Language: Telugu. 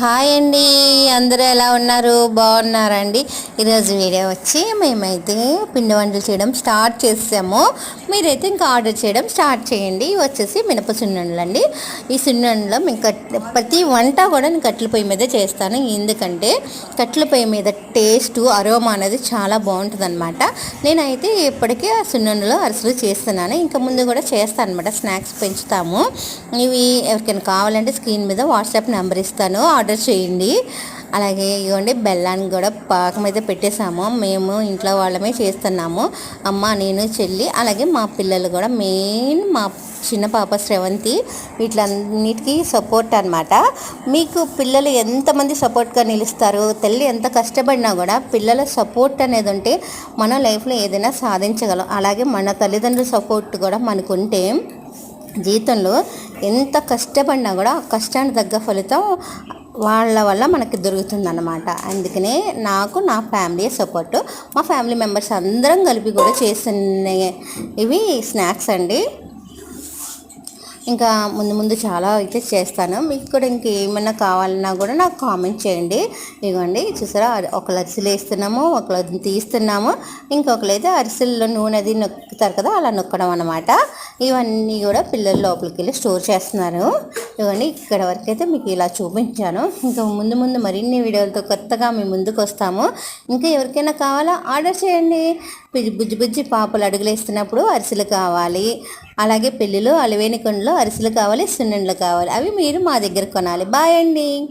హాయ్ అండి. అందరూ ఎలా ఉన్నారు? బాగున్నారండి. ఈరోజు వీడియో వచ్చి మేమైతే పిండి వంటలు చేయడం స్టార్ట్ చేసాము. మీరైతే ఇంకా ఆర్డర్ చేయడం స్టార్ట్ చేయండి. వచ్చేసి మినప సున్నుండలు అండి. ఈ సున్నుండలో మేము కట్ ప్రతి వంట కూడా నేను కట్టెల పొయ్యి మీద చేస్తాను. ఎందుకంటే కట్టెల పొయ్యి మీద టేస్ట్ అరోమా అనేది చాలా బాగుంటుంది అనమాట నేనైతే ఇప్పటికే ఆ సున్నుండలో అరిసెలు చేస్తున్నాను. ఇంకా ముందు కూడా చేస్తాను అనమాట స్నాక్స్ పెంచుతాము. ఇవి ఎవరికైనా కావాలంటే స్క్రీన్ మీద వాట్సాప్ నెంబర్ ఇస్తాను. ఆర్డర్ ఆర్డర్ చేయండి. అలాగే ఇవ్వండి బెల్లాన్ని కూడా పాకం అయితే పెట్టేసాము మేము ఇంట్లో వాళ్ళమే చేస్తున్నాము. అమ్మ నేను చెల్లి అలాగే మా పిల్లలు కూడా. మెయిన్ మా చిన్న పాప శ్రవంతి వీటిలన్నిటికీ సపోర్ట్ అనమాట మీకు పిల్లలు ఎంతమంది సపోర్ట్గా నిలుస్తారు తల్లి ఎంత కష్టపడినా కూడా పిల్లల సపోర్ట్ అనేది ఉంటే మన లైఫ్లో ఏదైనా సాధించగలం. అలాగే మన తల్లిదండ్రుల సపోర్ట్ కూడా మనకు ఉంటే జీవితంలో ఎంత కష్టపడినా కూడా కష్టానికి తగ్గ ఫలితం వాళ్ళ వల్ల మనకి దొరుకుతుందన్నమాట. అందుకనే నాకు నా ఫ్యామిలీ సపోర్ట్. మా ఫ్యామిలీ మెంబర్స్ అందరం కలిపి కూడా చేసిన ఇవి స్నాక్స్ అండి. ఇంకా ముందు ముందు చాలా అయితే చేస్తాను. మీకు కూడా ఇంకేమైనా కావాలన్నా కూడా నాకు కామెంట్ చేయండి. ఇదిగోండి చూసారా? ఒకళ్ళు అరిసెలు వేస్తున్నాము ఒకళ్ళు తీస్తున్నాము. ఇంకొకరు అయితే అరిసెల్లో నూనె అది నొక్కుతారు కదా అలా నొక్కడం అనమాట ఇవన్నీ కూడా పిల్లలు లోపలికి వెళ్ళి స్టోర్ చేస్తున్నారు. ఇవన్నీ ఇక్కడ వరకు అయితే మీకు ఇలా చూపించాను. ఇంకా ముందు ముందు మరిన్ని వీడియోలతో కొత్తగా మీ ముందుకు వస్తాము. ఇంకా ఎవరికైనా కావాలా ఆర్డర్ చేయండి. బుజ్జి బుజ్జి పాపలు అడుగులు వేస్తున్నప్పుడు అరిసెలు కావాలి. అలాగే పెళ్ళిలో అలివేని కొండలో అరిసెలు కావాలి సున్నుండలు కావాలి. అవి మీరు మా దగ్గర కొనాలి. బాయ్ అండి.